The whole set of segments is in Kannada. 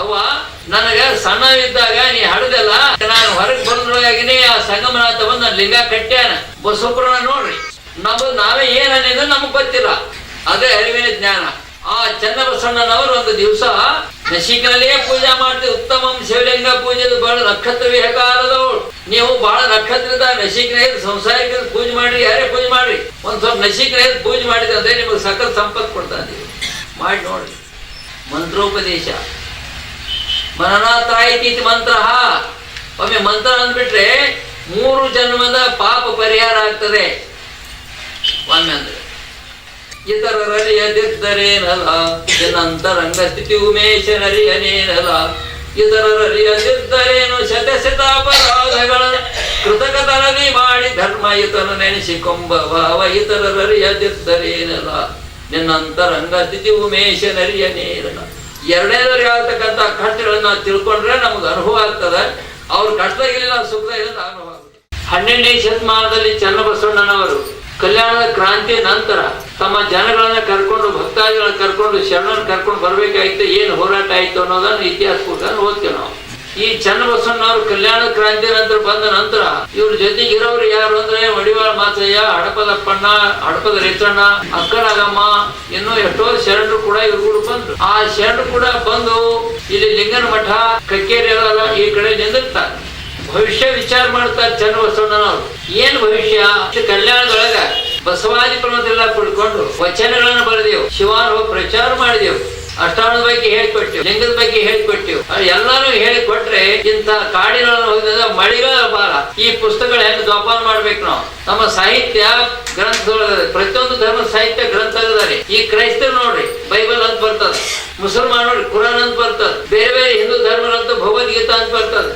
ಅವ್ವ, ನನಗ ಸಣ್ಣವಿದ್ದಾಗ ನೀ ಹಡದಲ್ಲ? ನಾನು ಹೊರಗೆ ಬಂದ್ರೊಳಗಿನೇ ಆ ಸಂಗಮನಾಥ ಬಂದು ನನ್ನ ಲಿಂಗ ಕಟ್ಟ್ಯಾನ ಬಸವಪುರನ ನೋಡ್ರಿ. ನಮ್ದು ನಾವೇ ಏನ್ ಅನ್ನೋದು ನಮಗ್ ಗೊತ್ತಿಲ್ಲ. ಅದೇ ಅರಿವಿನ ಜ್ಞಾನ. ಆ ಚನ್ನಬಸಣ್ಣನವರು ಒಂದು ದಿವಸ ನಶಿಕನಲ್ಲೇ ಪೂಜೆ ಮಾಡ್ತೀವಿ ಉತ್ತಮ ಶಿವಲಿಂಗ ಪೂಜೆ ಬಹಳ ನಕ್ಷತ್ರ ವಿಹಕಾಲದವಳು ನೀವು ಬಹಳ ನಕ್ಷತ್ರದ ನಶಿಕನ ಸಂಸಾರಿಕ ಪೂಜೆ ಮಾಡ್ರಿ, ಯಾರೇ ಪೂಜೆ ಮಾಡ್ರಿ. ಒಂದ್ ಸ್ವಲ್ಪ ನಶಿಕನ ಪೂಜೆ ಮಾಡಿದ್ರೆ ಅಂದ್ರೆ ನಿಮಗೆ ಸಕಲ ಸಂಪತ್ ಕೊಡ್ತಾ ಇದೀವಿ ಮಾಡಿ ನೋಡ್ರಿ. ಮಂತ್ರೋಪದೇಶ. ಮನನಾಥಾಯಿತಿ ಮಂತ್ರ. ಒಮ್ಮೆ ಮಂತ್ರ ಅಂದ್ಬಿಟ್ರೆ ಮೂರು ಜನ್ಮದ ಪಾಪ ಪರಿಹಾರ ಆಗ್ತದೆ. ಒಮ್ಮೆ ಅಂದ್ರೆ ಇತರರಿಯದಿದ್ದರೇನಲ್ಲ ಜನಂತರಂಗ ಸ್ಥಿತಿ ಉಮೇಶನರಿಯನೇನಲ್ಲ ಇತರರಿಯದಿದ್ದರೇನು ಶತ ಶತಾಪರಾಧಗಳ ಕೃತಕತನದಿ ಮಾಡಿ ಧರ್ಮ ಇತನ ನೆನೆಸಿಕೊಂಬ ಭಾವ ಇತರರಿಯದಿದ್ದರೇನಲ್ಲ ನಿನ್ನಂತರಂಗ ಸ್ಥಿತಿ ಉಮೇಶನರಿಯನೇನಲ್ಲ ಎರಡನೇದವ್ರು ಹೇಳ್ತಕ್ಕಂಥ ಕಷ್ಟಗಳನ್ನ ತಿಳ್ಕೊಂಡ್ರೆ ನಮ್ಗೆ ಅನುಭವ ಆಗ್ತದೆ. ಅವ್ರ ಕಷ್ಟದಾಗಿಲ್ಲ ಸುಖದಾಗಿಲ್ಲ ಅನುಭವ ಹನ್ನೆರಡನೇ ಶತಮಾನದಲ್ಲಿ ಚನ್ನಬಸವಣ್ಣನವರು ಕಲ್ಯಾಣದ ಕ್ರಾಂತಿ ನಂತರ ತಮ್ಮ ಜನಗಳನ್ನ ಕರ್ಕೊಂಡು, ಭಕ್ತಾದಿಗಳನ್ನ ಕರ್ಕೊಂಡು ಶರಣರನ್ನ ಕರ್ಕೊಂಡು ಬರ್ಬೇಕಾಗಿತ್ತು ಏನು ಹೋರಾಟ ಆಯ್ತು ಅನ್ನೋದನ್ನ ಇತಿಹಾಸ ಕೂಡ ಓದ್ತೇವೆ ನಾವು. ಈ ಚನ್ನಬಸವಣ್ಣವರು ಕಲ್ಯಾಣ ಕ್ರಾಂತಿ ನಂತರ ಬಂದ ನಂತರ ಇವ್ರ ಜೊತೆಗೆ ಇರೋರು ಯಾರು ಅಂದ್ರೆ ಮಡಿವಾಳ ಮಾತಯ್ಯ ಹಡಪದಪ್ಪಣ್ಣ, ಹಡಪದ ರೇಚಣ್ಣ ಅಕ್ಕನಗಮ್ಮ, ಇನ್ನೂ ಎಷ್ಟೋ ಶರಣರು ಕೂಡ ಇವ್ರು ಬಂದ್ರು. ಆ ಶರಣರು ಕೂಡ ಬಂದು ಇಲ್ಲಿ ಲಿಂಗನ ಮಠ ಕಕ್ಕೇರಿ ಈ ಕಡೆ ನಿಂದಿರ್ತಾರೆ. ಭವಿಷ್ಯ ವಿಚಾರ ಮಾಡ್ತಾರೆ ಚನ್ನಬಸವಣ್ಣನವರು. ಏನ್ ಭವಿಷ್ಯ? ಕಲ್ಯಾಣದೊಳಗ ಬಸವಾದಿ ಪ್ರಮದೆಲ್ಲ ಪಡ್ಕೊಂಡು ವಚನಗಳನ್ನ ಬರೆದೆವು. ಶಿವಾನು ಪ್ರಚಾರ ಮಾಡಿದೆವು. ಅಷ್ಟಾಣದ ಬಗ್ಗೆ ಹೇಳಿಕೊಟ್ಟೆವು ಲಿಂಗದ ಬಗ್ಗೆ ಹೇಳಿಕೊಟ್ಟೆವು ಎಲ್ಲಾನು ಹೇಳಿಕೊಟ್ರೆ ಇಂಥ ಕಾಡಿನ ಹೋಗಿದ ಮಳಿಗಾಲ ಬಾರ ಈ ಪುಸ್ತಕಗಳು ಹೆಂಗ್ ಜೋಪಾನ ಮಾಡ್ಬೇಕು ನಾವು? ನಮ್ಮ ಸಾಹಿತ್ಯ ಗ್ರಂಥಗಳ ಪ್ರತಿಯೊಂದು ಧರ್ಮ ಸಾಹಿತ್ಯ ಗ್ರಂಥಗಳಿದ್ದಾರೆ ಈ ಕ್ರೈಸ್ತರು ನೋಡ್ರಿ, ಬೈಬಲ್ ಅಂತ ಬರ್ತದ ಮುಸಲ್ಮಾನರು ಕುರಾನ್ ಅಂತ ಬರ್ತದ, ಬೇರೆ ಬೇರೆ ಹಿಂದೂ ಧರ್ಮಗಳಂತ ಭಗವದ್ಗೀತಾ ಅಂತ ಬರ್ತದ,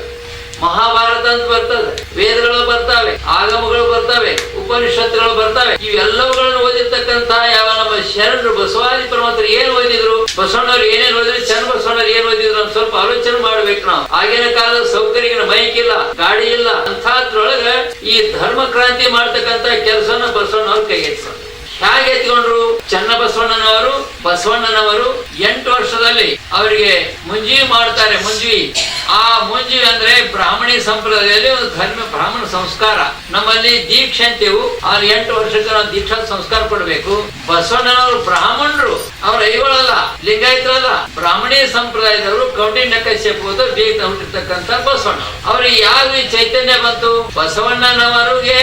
ಮಹಾಭಾರತ ಅಂತ ಬರ್ತದೆ, ವೇದಗಳು ಬರ್ತಾವೆ, ಆಗಮಗಳು ಬರ್ತಾವೆ, ಉಪನಿಷತ್ತುಗಳು ಬರ್ತಾವೆ. ಇವೆಲ್ಲವುಗಳನ್ನು ಓದಿರ್ತಕ್ಕಂತಹ ಯಾವ ಶರಣರು ಬಸವಾದಿ ಪರಮಾತ್ಮ ಏನ್ ಓದಿದ್ರು? ಬಸವಣ್ಣವ್ರು ಏನೇನ್ ಓದಿದ್ರು? ಚಂದ ಬಸವಣ್ಣವ್ರು ಏನ್ ಓದಿದ್ರು ಅಂತ ಸ್ವಲ್ಪ ಆಲೋಚನೆ ಮಾಡ್ಬೇಕು ನಾವು. ಆಗಿನ ಕಾಲದ ಸೌಕರ್ಯಗಳ ಬೈಕ್ ಇಲ್ಲ, ಗಾಡಿ ಇಲ್ಲ. ಅಂಥದ್ರೊಳಗ ಈ ಧರ್ಮ ಕ್ರಾಂತಿ ಮಾಡ್ತಕ್ಕಂತ ಕೆಲಸನ ಬಸವಣ್ಣವ್ರು ಕೈಗೆತ್ತಿದ್ರು ಹೇಗೆ ಎತ್ಕೊಂಡ್ರು ಚನ್ನಬಸವಣ್ಣನವರು, ಬಸವಣ್ಣನವರು ಎಂಟು ವರ್ಷದಲ್ಲಿ ಅವರಿಗೆ ಮುಂಜಿ ಮಾಡ್ತಾರೆ, ಮುಂಜಿ. ಆ ಮುಂಜಿ ಅಂದ್ರೆ ಬ್ರಾಹ್ಮಣಿ ಸಂಪ್ರದಾಯದಲ್ಲಿ ಒಂದು ಧರ್ಮ, ಬ್ರಾಹ್ಮಣ ಸಂಸ್ಕಾರ. ನಮ್ಮಲ್ಲಿ ದೀಕ್ಷೆ ಅಂತೀವು ಆ ಎಂಟು ವರ್ಷಕ್ಕೆ ನಾವು ದೀಕ್ಷಾ ಸಂಸ್ಕಾರ ಕೊಡ್ಬೇಕು. ಬಸವಣ್ಣನವರು ಬ್ರಾಹ್ಮಣರು. ಅವ್ರ ಐವಳಲ್ಲ ಲಿಂಗಾಯತರಲ್ಲ. ಬ್ರಾಹ್ಮಣಿ ಸಂಪ್ರದಾಯದವರು ಕೌಂಡಿನ್ಯ ಕಶ್ಯಪದ ಬೀಗ ಹುಟ್ಟಿರ್ತಕ್ಕಂಥ ಬಸವಣ್ಣ ಅವ್ರಿಗೆ ಯಾವ ಚೈತನ್ಯ ಬಂತು? ಬಸವಣ್ಣನವರಿಗೆ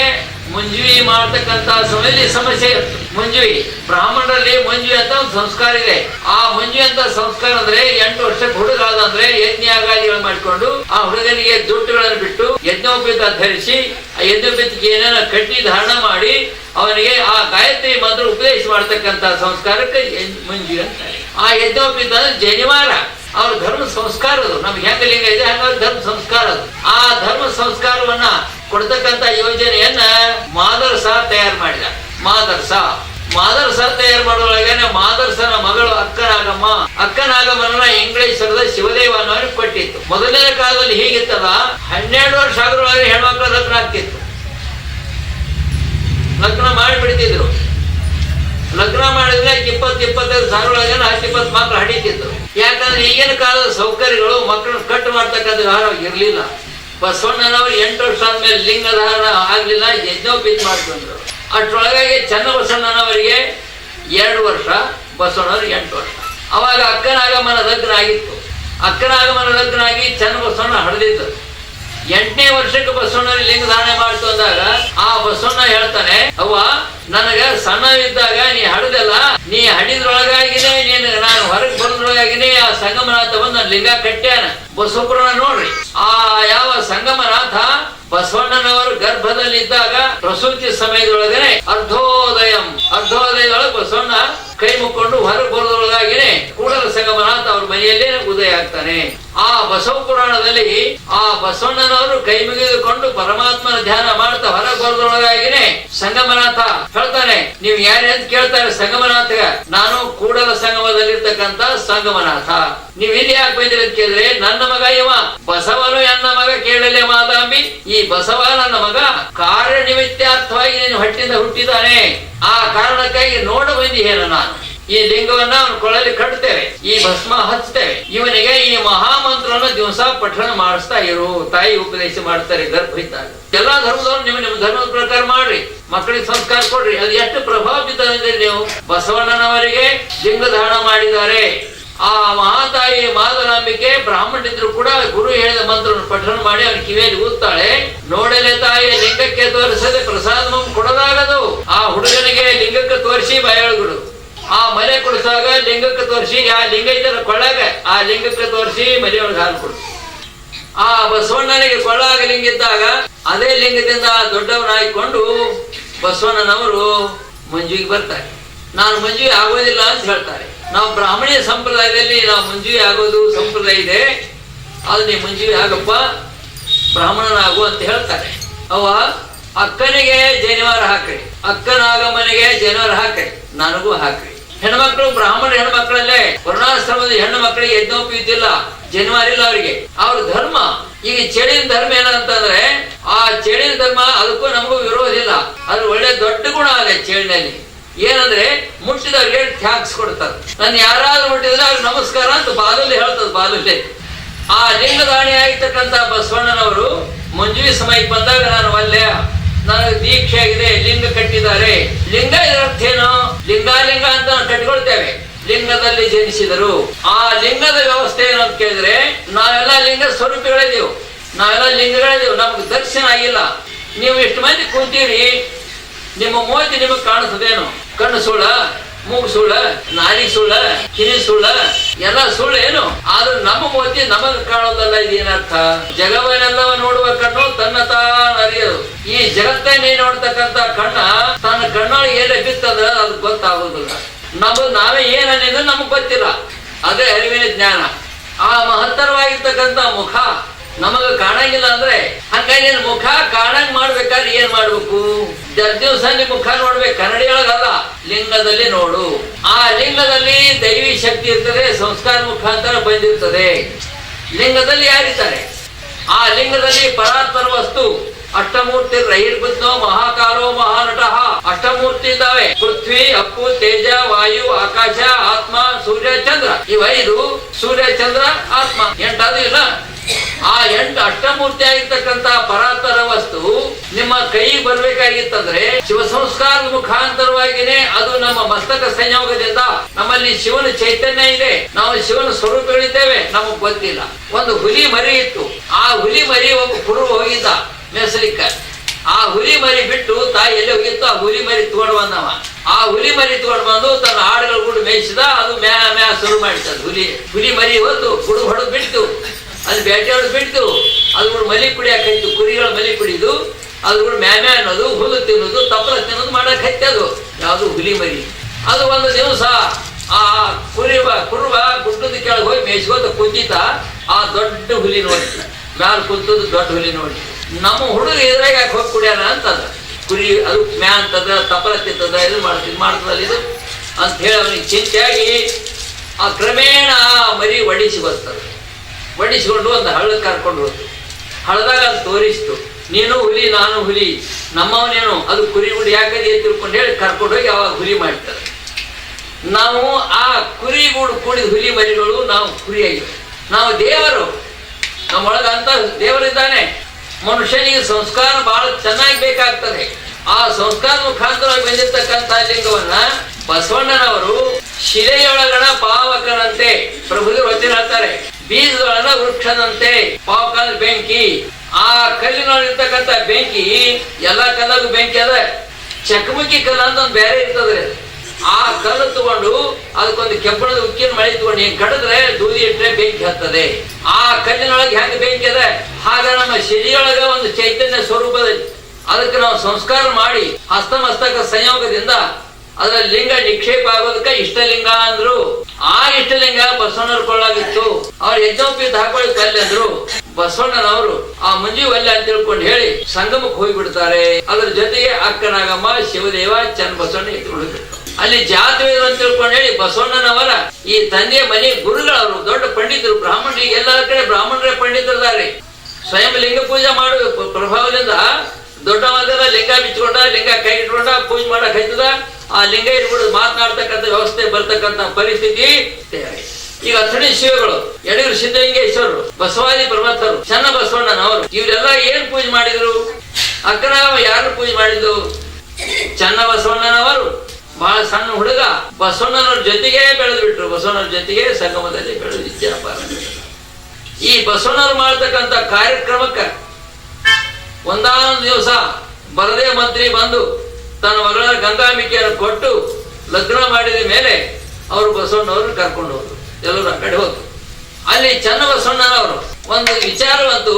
ಮುಂಜುವಿ ಮಾಡತಕ್ಕಂತಹ ಸಮಯದಲ್ಲಿ ಸಮಸ್ಯೆ ಮುಂಜುವಿ. ಬ್ರಾಹ್ಮಣರಲ್ಲಿ ಮುಂಜುವಿ ಅಂತ ಒಂದು ಸಂಸ್ಕಾರ ಇದೆ. ಆ ಮುಂಜುವಿ ಅಂತ ಸಂಸ್ಕಾರ ಅಂದ್ರೆ ಎಂಟು ವರ್ಷಕ್ಕೆ ಹುಡುಗ ಆದಂದ್ರೆ ಯಜ್ಞಾಗಾದಿಗಳು ಮಾಡಿಕೊಂಡು ಆ ಹುಡುಗನಿಗೆ ದುಡ್ಡುಗಳನ್ನು ಬಿಟ್ಟು ಯಜ್ಞೋಪೇತ ಧರಿಸಿ ಆ ಯಜ್ಞೋಪೇತಕ್ಕೆ ಏನೇನೋ ಕಟ್ಟಿ ಧಾರಣ ಮಾಡಿ ಅವನಿಗೆ ಆ ಗಾಯತ್ರಿ ಮಂತ್ರ ಉಪದೇಶ ಮಾಡತಕ್ಕಂತಹ ಸಂಸ್ಕಾರಕ್ಕೆ ಮುಂಜುವಿ ಅಂತಾರೆ ಆ ಯಜ್ಞೋಪೇತ ಅಂದ್ರೆ ಜನಿವಾರ. ಅವ್ರ ಧರ್ಮ ಸಂಸ್ಕಾರ ಅದು. ನಮ್ಗೆ ಹೆಂಗ ಲಿಂಗ ಇದೆ? ಹಂಗ ಧರ್ಮ ಸಂಸ್ಕಾರ ಅದು. ಆ ಧರ್ಮ ಸಂಸ್ಕಾರವನ್ನ ಕೊಡ್ತಕ್ಕಂತ ಯೋಜನೆಯನ್ನ ಮಾದರ್ಸ ತಯಾರು ಮಾಡಿದ. ಮಾದರ್ಸ ಮಾದರ್ಸ ತಯಾರು ಮಾಡೋಳಗೇನೆ ಮಾದರ್ಸನ ಮಗಳು ಅಕ್ಕನಾಗಮ್ಮ. ಅಕ್ಕನಾಗಮ್ಮನ ಇಂಗ್ಲಿಷರದ ಶಿವದೇವ ಅನ್ನೋರಿಗೆ ಕೊಟ್ಟಿತ್ತು. ಮೊದಲನೇ ಕಾಲದಲ್ಲಿ ಹೀಗಿತ್ತಲ್ಲ ಹನ್ನೆರಡು ವರ್ಷ ಆದ್ರೊಳಗೆ ಹೆಣ್ಮಕ್ಳ ಲಗ್ನ ಆಗ್ತಿತ್ತು. ಲಗ್ನ ಮಾಡಿಬಿಡ್ತಿದ್ರು. ಲಗ್ನ ಮಾಡಿದ್ರೆ ಇಪ್ಪತ್ತು ಇಪ್ಪತ್ತೈದು ಸಾವಿರ ಒಳಗೆ ಹತ್ತು ಇಪ್ಪತ್ತು ಮಕ್ಳು ಹಡಿತಿದ್ರು. ಯಾಕಂದ್ರೆ ಈಗಿನ ಕಾಲದ ಸೌಕರ್ಯಗಳು ಮಕ್ಕಳನ್ನ ಕಟ್ ಮಾಡ್ತಕ್ಕಂಥ ಇರಲಿಲ್ಲ. ಬಸವಣ್ಣನವರು ಎಂಟು ವರ್ಷ ಆದ್ಮೇಲೆ ಲಿಂಗ ಧಾರಣ ಆಗ್ಲಿಲ್ಲ ಯಜ್ಞೋಪೀತ್ ಮಾಡ್ಕೊಂಡ್ರು ಚನ್ನ ಚನ್ನಬಸವಣ್ಣನವರಿಗೆ ಎರಡು ವರ್ಷ ಬಸವಣ್ಣವ್ರು ಎಂಟು ವರ್ಷ. ಅವಾಗ ಅಕ್ಕನಾಗಮನ ಲಗ್ನ ಆಗಿತ್ತು ಅಕ್ಕನಾಗಮನ ಲಗ್ನ ಆಗಿ ಚನ್ನಬಸವಣ್ಣ ಹಡ್ದಿದ್ದು ಎಂಟನೇ ವರ್ಷಕ್ಕೆ ಬಸವಣ್ಣ ಲಿಂಗ ಧಾರಣೆ ಮಾಡ್ತು ಅಂದಾಗ, ಆ ಬಸವಣ್ಣ ಹೇಳ್ತಾನೆ, ಅವ್ವ, ನನಗ ಸಣ್ಣವಿದ್ದಾಗ ನೀ ಹಡದಲ್ಲ, ನೀ ಹಡಿದ್ರೊಳಗಾಗಿನೇ ನೀನು ನಾನು ಹೊರಗೆ ಬಂದ್ರೊಳಗಾಗಿನೇ ಆ ಸಂಗಮನಾಥ ಬಂದು ಲಿಂಗ ಕಟ್ಟ್ಯಾನ. ಬಸವಪುರಾಣ ನೋಡ್ರಿ, ಆ ಯಾವ ಸಂಗಮನಾಥ ಬಸವಣ್ಣನವರು ಗರ್ಭದಲ್ಲಿದ್ದಾಗ ಪ್ರಸೂತಿ ಸಮಯದೊಳಗನೆ ಅರ್ಧೋದಯಂ, ಅರ್ಧೋದಯದೊಳಗೆ ಬಸವಣ್ಣ ಕೈ ಮುಕ್ಕೊಂಡು ಹೊರಗೆ ಬರೋದ್ರೊಳಗಾಗಿನೇ ಕೂಡಲ ಸಂಗಮನಾಥ ಅವ್ರ ಮನೆಯಲ್ಲೇ ಉದಯ ಆಗ್ತಾನೆ. ಆ ಬಸವ ಪುರಾಣದಲ್ಲಿ ಆ ಬಸವಣ್ಣನವರು ಕೈ ಮುಗಿದುಕೊಂಡು ಪರಮಾತ್ಮನ ಧ್ಯಾನ ಮಾಡ್ತಾ ಹೊರಗೆ ಬರೋದ್ರೊಳಗಾಗಿನೇ ಸಂಗಮನಾಥ ಹೇಳ್ತಾನೆ, ನೀವು ಯಾರೇ ಅಂತ ಕೇಳ್ತಾರೆ ಸಂಗಮನಾಥ ನಾನು ಕೂಡಲ ಸಂಗಮದಲ್ಲಿರ್ತಕ್ಕಂತ ಸಂಗಮನಾಥ. ನೀವ್ ಇಲ್ಲಿ ಯಾಕೆ ಬಂದಿರ ಅಂತ ಕೇಳಿದ್ರೆ, ನನ್ನ ಮಗ ಇವ ಬಸವನು ನನ್ನ ಮಗ ಕೇಳಲೆ ಮಾದಾಂಬಿ ಬಸವ ನನ್ನ ಮಗ ಕಾರ್ಯ ನಿಮಿತ್ತಾರ್ಥವಾಗಿ ನೀನು ಹಟ್ಟಿಂದ ಹುಟ್ಟಿದ್ದಾನೆ. ಆ ಕಾರಣಕ್ಕಾಗಿ ನೋಡ ಬಂದಿಹೇನ ನಾನು. ಈ ಲಿಂಗವನ್ನ ಅವನ ಕೊಳಲಿ ಕಟ್ತೇವೆ, ಈ ಭಸ್ಮ ಹಚ್ತೇವೆ. ಇವನಿಗೆ ಈ ಮಹಾಮಂತ್ರವನ್ನು ದಿವಸ ಪಠಣ ಮಾಡಿಸ್ತಾ ಇರು. ತಾಯಿ ಉಪದೇಶ ಮಾಡ್ತಾರೆ ಗರ್ಭ ಇದ್ದಾಗ ಎಲ್ಲಾ ಧರ್ಮದವ್ರು ನಿಮ್ಮ ನಿಮ್ಮ ಧರ್ಮದ ಪ್ರಕಾರ ಮಾಡ್ರಿ. ಮಕ್ಕಳಿಗೆ ಸಂಸ್ಕಾರ ಕೊಡ್ರಿ. ಅದು ಎಷ್ಟು ಪ್ರಭಾವ ಇದೆ ನೀವು ಬಸವಣ್ಣನವರಿಗೆ ಲಿಂಗ ಧಾರಣ ಮಾಡಿದ್ದಾರೆ. ಆ ಮಹಾತಾಯಿ ಬ್ರಾಹ್ಮಣ ಬ್ರಾಹ್ಮಣಿದ್ರು ಕೂಡ ಗುರು ಹೇಳಿದ ಮಂತ್ರವನ್ನು ಪಠನ ಮಾಡಿ ಅವನ ಕಿವಿಯಲ್ಲಿ ಊದ್ತಾಳೆ. ನೋಡಲೆ ತಾಯಿ, ಲಿಂಗಕ್ಕೆ ತೋರಿಸದೆ ಪ್ರಸಾದ ಕೊಡಲಾಗದು. ಆ ಹುಡುಗನಿಗೆ ಲಿಂಗಕ್ಕೆ ತೋರಿಸಿ ಬಯಳುಗಳು ಆ ಮಲೆ ಕೊಡಿಸಾಗ ಲಿಂಗಕ್ಕೆ ತೋರಿಸಿ, ಆ ಲಿಂಗ ಇದ್ದರ ಕೊಳ್ಳಾಗ, ಆ ಲಿಂಗಕ್ಕೆ ತೋರಿಸಿ ಮನೆಯೊಳಗೆ ಹಾಲು ಕೊಡು. ಆ ಬಸವಣ್ಣನಿಗೆ ಕೊಳ್ಳಾಗ ಲಿಂಗ ಇದ್ದಾಗ ಅದೇ ಲಿಂಗದಿಂದ ದೊಡ್ಡವನಾಗಿಕೊಂಡು ಬಸವಣ್ಣನವರು ಮಂಜುವಿಗೆ ಬರ್ತಾರೆ. ನಾನು ಮಂಜುಗೆ ಆಗೋದಿಲ್ಲ ಅಂತ ಹೇಳ್ತಾರೆ. ನಾವು ಬ್ರಾಹ್ಮಣೀಯ ಸಂಪ್ರದಾಯದಲ್ಲಿ ನಾವು ಮಂಜೂರಿ ಆಗೋದು ಸಂಪ್ರದಾಯ ಇದೆ. ಅದು ನೀವು ಮಂಜೂರಿ ಆಗಪ್ಪ, ಬ್ರಾಹ್ಮಣನಾಗು ಅಂತ ಹೇಳ್ತಾರೆ. ಅವ ಅಕ್ಕನಿಗೆ ಜನಿವಾರ ಹಾಕ್ರಿ. ಮನೆಗೆ ಜನಿವಾರ ಹಾಕ್ರಿ. ನನಗೂ ಹಾಕ್ರಿ. ಹೆಣ್ಮಕ್ಳು ಬ್ರಾಹ್ಮಣ ಹೆಣ್ಮಕ್ಳಲ್ಲೇ. ವರ್ಣಾಶ್ರಮದ ಹೆಣ್ಣು ಮಕ್ಕಳಿಗೆ ಇದ್ದಿಲ್ಲ. ಜನಿವಾರ ಇಲ್ಲ ಅವರಿಗೆ. ಅವ್ರ ಧರ್ಮ, ಈಗ ಚಳಿನ ಧರ್ಮ ಏನಂತಂದ್ರೆ, ಆ ಚಳಿನ ಧರ್ಮ ಅದಕ್ಕೂ ನಮಗೂ ವಿರೋಧ ಇಲ್ಲ. ಅದ್ರ ಒಳ್ಳೆ ದೊಡ್ಡ ಗುಣ ಅದೇ ಚಳಿನಲ್ಲಿ. ಏನಂದ್ರೆ ಮುಟ್ಟಿದವ್ರಿಗೆ ಥ್ಯಾಂಕ್ಸ್ ಕೊಡ್ತಾರೆ. ನಾನು ಯಾರಾದ್ರೂ ಮುಟ್ಟಿದ್ರೆ ಅವ್ರಿಗೆ ನಮಸ್ಕಾರ ಅಂತ ಬಾಲಲ್ಲಿ ಹೇಳ್ತದ ಬಾಲಲ್ಲಿ. ಆ ಲಿಂಗದಾಣಿ ಆಗಿರ್ತಕ್ಕಂಥ ಬಸವಣ್ಣನವರು ಮಂಜುವಿ ಸಮಯಕ್ಕೆ ಬಂದಾಗ ನಾನು ಅಲ್ಲೇ, ನನಗೆ ದೀಕ್ಷೆ ಆಗಿದೆ, ಲಿಂಗ ಕಟ್ಟಿದ್ದಾರೆ. ಲಿಂಗ ಇದರ ಅರ್ಥ ಏನು? ಲಿಂಗಾಲಿಂಗ ಅಂತ ನಾವು ಕಟ್ಕೊಳ್ತೇವೆ ಲಿಂಗದಲ್ಲಿ ಜನಿಸಿದರು. ಆ ಲಿಂಗದ ವ್ಯವಸ್ಥೆ ಏನು ಅಂತ ಕೇಳಿದ್ರೆ, ನಾವೆಲ್ಲ ಲಿಂಗ ಸ್ವರೂಪಿಗಳಿದೀವು. ನಾವೆಲ್ಲ ಲಿಂಗಗಳಿದೀವು. ನಮ್ಗೆ ದರ್ಶನ ಆಗಿಲ್ಲ. ನೀವು ಎಷ್ಟು ಮಂದಿ ಕುಂತೀರಿ, ನಿಮ್ಮ ಮೋತಿ ನಿಮಗೆ ಕಾಣಿಸ್ತದೇನು ಕಣ್ಣು ಸುಳ್ಳ, ಮೂಗ್ ಸುಳ್ಳ, ನಾಲಿ ಸುಳ್ಳ, ಕಿವಿ ಸುಳ್ಳ, ಎಲ್ಲ ಸುಳ್ಳು ಏನು? ಆದ್ರೆ ನಮ್ಮ ಮೋತಿ ನಮಗ್ ಕಾಣೋದಲ್ಲ ಇದೇನರ್ಥ? ಜಗವನ್ನೆಲ್ಲವ ನೋಡುವ ಕಣ್ಣು ತನ್ನ ತಾನು ಅರಿಯೋದು. ಈ ಜಗತ್ತನ್ನೇ ನೋಡ್ತಕ್ಕಂತ ಕಣ್ಣ ತನ್ನ ಕಣ್ಣೊಳಗೆ ಏನೇ ಬಿತ್ತದ ಅದು ಗೊತ್ತಾಗೋದಿಲ್ಲ. ನಮಗ್ ನಾವೇ ಏನ್ ಅನ್ನೋದು ನಮಗ್ ಗೊತ್ತಿಲ್ಲ. ಅದೇ ಅರಿವಿನ ಜ್ಞಾನ. ಆ ಮಹತ್ತರವಾಗಿರ್ತಕ್ಕಂತ ಮುಖ ನಮಗ ಕಾಣಂಗಿಲ್ಲ ಅಂದ್ರೆ ಹಂಗಾಗಿ ಮುಖ ಕಾಣಂಗ್ ಮಾಡ್ಬೇಕಾದ್ರೆ ಏನ್ ಮಾಡ್ಬೇಕು? ದಿವಸ ನಿನ್ ಮುಖ ನೋಡ್ಬೇಕು ಕನ್ನಡಿಯೊಳಗಲ್ಲ ಲಿಂಗದಲ್ಲಿ ನೋಡು. ಆ ಲಿಂಗದಲ್ಲಿ ದೈವಿ ಶಕ್ತಿ ಇರ್ತದೆ, ಸಂಸ್ಕಾರ ಮುಖಾಂತರ ಬಂದಿರ್ತದೆ. ಲಿಂಗದಲ್ಲಿ ಯಾರಿದ್ದಾರೆ? ಆ ಲಿಂಗದಲ್ಲಿ ಪರಾತ್ಪರ ವಸ್ತು, ಅಷ್ಟಮೂರ್ತಿ ರಹಿರ್ಬುದ್ಧೋ ಮಹಾಕಾರೋ ಮಹಾನಟಃ, ಅಷ್ಟಮೂರ್ತಿ ಇದ್ದಾವೆ. ಪೃಥ್ವಿ, ಅಪ್ಪು, ತೇಜ, ವಾಯು, ಆಕಾಶ, ಆತ್ಮ, ಸೂರ್ಯ, ಚಂದ್ರ. ಇವೈದು ಸೂರ್ಯ, ಚಂದ್ರ, ಆತ್ಮ. ಎಂಟಾದ್ರೂ ಇಲ್ಲ. ಆ ಎಂಟು ಅಷ್ಟಮೂರ್ತಿ ಆಗಿರ್ತಕ್ಕಂತ ಪರಾತರ ವಸ್ತು ನಿಮ್ಮ ಕೈ ಬರ್ಬೇಕಾಗಿತ್ತಂದ್ರೆ ಶಿವ ಸಂಸ್ಕಾರದ ಮುಖಾಂತರವಾಗಿನೇ ಅದು ನಮ್ಮ ಮಸ್ತಕ ಸಂಯೋಗದಿಂದ ನಮ್ಮಲ್ಲಿ ಶಿವನ ಚೈತನ್ಯ ಇದೆ. ನಾವು ಶಿವನ ಸ್ವರೂಪಗಳಿದ್ದೇವೆ. ನಮಗ್ ಗೊತ್ತಿಲ್ಲ. ಒಂದು ಹುಲಿ ಮರಿ ಇತ್ತು. ಆ ಹುಲಿ ಮರಿ ಒಬ್ಬ ಕುರು ಹೋಗಿದ್ದ ಮೆಸಲಿಕ್ಕ ಆ ಹುಲಿ ಮರಿ ಬಿಟ್ಟು ತಾಯಿ ಎಲ್ಲಿ ಹೋಗಿತ್ತು ಆ ಹುಲಿ ಮರಿ ತಗೊಂಡು ಬಂದವ. ಆ ಹುಲಿ ಮರಿ ತಗೊಂಡು ಬಂದು ತನ್ನ ಆಡುಗಳ ಗುಡು ಮೇಯಿಸಿದ, ಅದು ಮ್ಯಾ ಮ್ಯಾ ಶುರು ಮಾಡಿತದ ಹುಲಿ. ಹುಲಿ ಮರಿ ಹೊತ್ತು ಗುಡು ಹೊಡೆದು ಬಿಡ್ತು. ಅದು ಬೇಟೆಯಾಡೋದು ಬಿಡ್ತು. ಅದು ಕೂಡ ಮಲಿ ಕುಡಿಯಾಕೈತು, ಕುರಿಗಳ ಮಲಿ ಕುಡಿದು ಅದು ಕೂಡ ಮ್ಯಾಮ ಮ್ಯಾ ಅನ್ನೋದು, ಹುಲ್ಲು ತಿನ್ನೋದು ತಪ್ಪಲ ತಿನ್ನೋದು ಮಾಡಕ್ ಅದು. ಯಾವುದು ಹುಲಿ ಮರಿ. ಅದು ಒಂದು ದಿವಸ ಆ ಕುರಿ ಕುರುಬ ಗುಡ್ಡದ ಕೆಳಗೆ ಹೋಗಿ ಮೇಯಿಸ್ಕೋತ ಕುಂತಿತ ಆ ದೊಡ್ಡ ಹುಲಿ ನೋಡಿ. ಮ್ಯಾಲ ಕುಂತದ್ದು ದೊಡ್ಡ ಹುಲಿ ನೋಡಿ. ನಮ್ಮ ಹುಡುಗ ಇದ್ರಾಗ ಯಾಕೆ ಹೋಗಿ ಕುಡಿಯೋಣ ಅಂತಂದ. ಕುರಿ, ಅದು ಮ್ಯಾ ಅಂತದ, ತಪಲ ತಿಂತದ, ಇದು ಮಾಡ್ತದ ಮಾಡ್ತದಲ್ಲ ಇದು. ಅಂತ ಹೇಳಿ ಅವನಿಗೆ ಚಿಂತೆಯಾಗಿ ಆ ಕ್ರಮೇಣ ಮರಿ ಒಡಿಸಿ ಬರ್ತದೆ ಒಡಿಸಿಕೊಂಡು ಒಂದು ಹಳ್ಳಕ್ಕೆ ಕರ್ಕೊಂಡು ಹೋಯ್ತು ಹಳದಾಗ ಅದು ತೋರಿಸ್ತು. ನೀನು ಹುಲಿ, ನಾನು ಹುಲಿ. ನಮ್ಮವನೇನು? ಅದು ಕುರಿ ಗುಡಿ ಯಾಕದೆ ತಿಳ್ಕೊಂಡು ಹೇಳಿ ಕರ್ಕೊಂಡು ಹೋಗಿ ಅವಾಗ ಹುಲಿ ಮಾಡ್ತಾರೆ ನಾವು ಆ ಕುರಿಗೂಡು ಕೂಡಿದ ಹುಲಿ ಮರಿಗಳು ನಾವು ಕುರಿಯಾಗಿವೆ ನಾವು ದೇವರು. ನಮ್ಮೊಳಗ ಅಂತ ದೇವರಿದ್ದಾನೆ. ಮನುಷ್ಯನಿಗೆ ಸಂಸ್ಕಾರ ಬಹಳ ಚೆನ್ನಾಗಿ ಬೇಕಾಗ್ತದೆ. ಆ ಸಂಸ್ಕಾರ ಮುಖಾಂತರವಾಗಿ ಬಂದಿರತಕ್ಕಂಥ ಲಿಂಗವನ್ನ ಬಸವಣ್ಣನವರು ಶಿಲೆಯೊಳಗಣ ಪಾವಕನಂತೆ ಪ್ರಭುಗಳು ಹೇಳ್ತಾರೆ. ಬೀಜದೊಳಗಣ ವೃಕ್ಷದಂತೆ ಪಾಕಲ್ ಬೆಂಕಿ. ಆ ಕಲ್ಲಿನೊಳಗಿರ್ತಕ್ಕಂಥ ಬೆಂಕಿ, ಎಲ್ಲ ಕಲ್ಲಾಗೂ ಬೆಂಕಿ ಅದ. ಚಕಮಕಿ ಕಲ್ಲ ಅಂತ ಒಂದು ಬೇರೆ ಇರ್ತದ್ರಿ ಆ ಕಲ್ಲು ತಗೊಂಡು ಅದಕ್ಕೊಂದು ಕೆಬ್ಬಣದ ಉಕ್ಕಿನ ಮಳೆ ತಗೊಂಡು ಹಿಂಗ್ ಕಡಿದ್ರೆ ದೂದಿ ಇಟ್ಟರೆ ಬೆಂಕಿ ಹತ್ತದೆ. ಆ ಕಲ್ಲಿನೊಳಗೆ ಹೆಂಗ್ ಬೆಂಕಿ ಅದ? ಹಾಗ ನಮ್ಮ ಶರೀರೊಳಗೆ ಒಂದು ಚೈತನ್ಯ ಸ್ವರೂಪದಲ್ಲಿ. ಅದಕ್ಕೆ ನಾವು ಸಂಸ್ಕಾರ ಮಾಡಿ ಹಸ್ತಮಸ್ತಕ ಸಂಯೋಗದಿಂದ ಅದರ ಲಿಂಗ ನಿಕ್ಷೇಪ ಆಗೋದಕ್ಕೆ ಇಷ್ಟಲಿಂಗ ಅಂದ್ರು. ಆ ಇಷ್ಟಲಿಂಗ ಬಸವಣ್ಣವ್ರ ಕೊಳ್ಳಾಗಿತ್ತು. ಅವ್ರ ಯಜ್ಞೋಪೀತ ಹಾಕೊಳ್ಳಿ ಕಲ್ಲಿ ಅಂದ್ರು. ಬಸವಣ್ಣನವರು ಆ ಮಂಜು ವಲ್ಯ ಅಂತ ತಿಳ್ಕೊಂಡು ಹೇಳಿ ಸಂಗಮಕ್ಕೆ ಹೋಗಿಬಿಡ್ತಾರೆ. ಅದ್ರ ಜೊತೆಗೆ ಅಕ್ಕನಾಗಮ್ಮ, ಶಿವದೇವ ಚನ್ನ ಬಸವಣ್ಣ ಎತ್ಕೊಂಡು ಅಲ್ಲಿ ಜಾತ್ರೆ ಅಂತ ತಿಳ್ಕೊಂಡು ಹೇಳಿ ಬಸವಣ್ಣನವರ ಈ ತಂದೆ ಮನೆ ಗುರುಗಳವರು, ದೊಡ್ಡ ಪಂಡಿತರು ಬ್ರಾಹ್ಮಣರಿಗೆ ಎಲ್ಲರ ಕಡೆ ಬ್ರಾಹ್ಮಣರೇ ಪಂಡಿತರಿದ್ದಾರೆ. ಸ್ವಯಂ ಲಿಂಗ ಪೂಜೆ ಮಾಡುವ ಪ್ರಭಾವದಿಂದ ದೊಡ್ಡವಾದ ಲಿಂಗ ಬಿಚ್ಕೊಂಡ, ಲಿಂಗ ಕೈ ಇಟ್ಕೊಂಡ, ಪೂಜೆ ಮಾಡಕ್ ಹೈತದ, ಆ ಲಿಂಗ ಇಟ್ಬಿಡು ಮಾತನಾಡ್ತಕ್ಕಂಥ ವ್ಯವಸ್ಥೆ ಬರ್ತಕ್ಕಂಥ ಪರಿಸ್ಥಿತಿ. ಈಗ ಅಥಣಿ ಶಿವಗಳು, ಎಡಗರು ಸಿದ್ದಲಿಂಗೇಶ್ವರರು ಬಸವಾದಿ ಪ್ರಮಥರು ಚನ್ನ ಬಸವಣ್ಣನವರು, ಇವರೆಲ್ಲ ಏನ್ ಪೂಜೆ ಮಾಡಿದ್ರು? ಅಕ್ಕನಾವ ಯಾರು ಪೂಜೆ ಮಾಡಿದ್ದು? ಚನ್ನ ಬಸವಣ್ಣನವರು. ಬಹಳ ಸಣ್ಣ ಹುಡುಗ, ಬಸವಣ್ಣನವ್ರ ಜೊತೆಗೆ ಬೆಳೆದು ಬಿಟ್ರು ಬಸವಣ್ಣನ ಜೊತೆಗೆ ಸಂಗಮದಲ್ಲಿ ಬೆಳೆದು ವಿದ್ಯಾಪಾರ ಈ ಬಸವಣ್ಣವ್ರು ಮಾಡ್ತಕ್ಕಂಥ ಕಾರ್ಯಕ್ರಮಕ್ಕೆ ಒಂದಾನೊಂದು ದಿವಸ ಬರದೇ ಮಂತ್ರಿ ಬಂದು ತನ್ನ ಮಗಳ ಗಂಗಾಂಬಿಕೆಯನ್ನು ಕೊಟ್ಟು ಲಗ್ನ ಮಾಡಿದ ಮೇಲೆ ಅವರು ಬಸವಣ್ಣವ್ರನ್ನ ಕರ್ಕೊಂಡು ಹೋದ್ರು. ಎಲ್ಲರೂ ಕಡೆ ಹೋದ್ರು. ಅಲ್ಲಿ ಚನ್ನಬಸವಣ್ಣನವರು ಒಂದು ವಿಚಾರವಂತು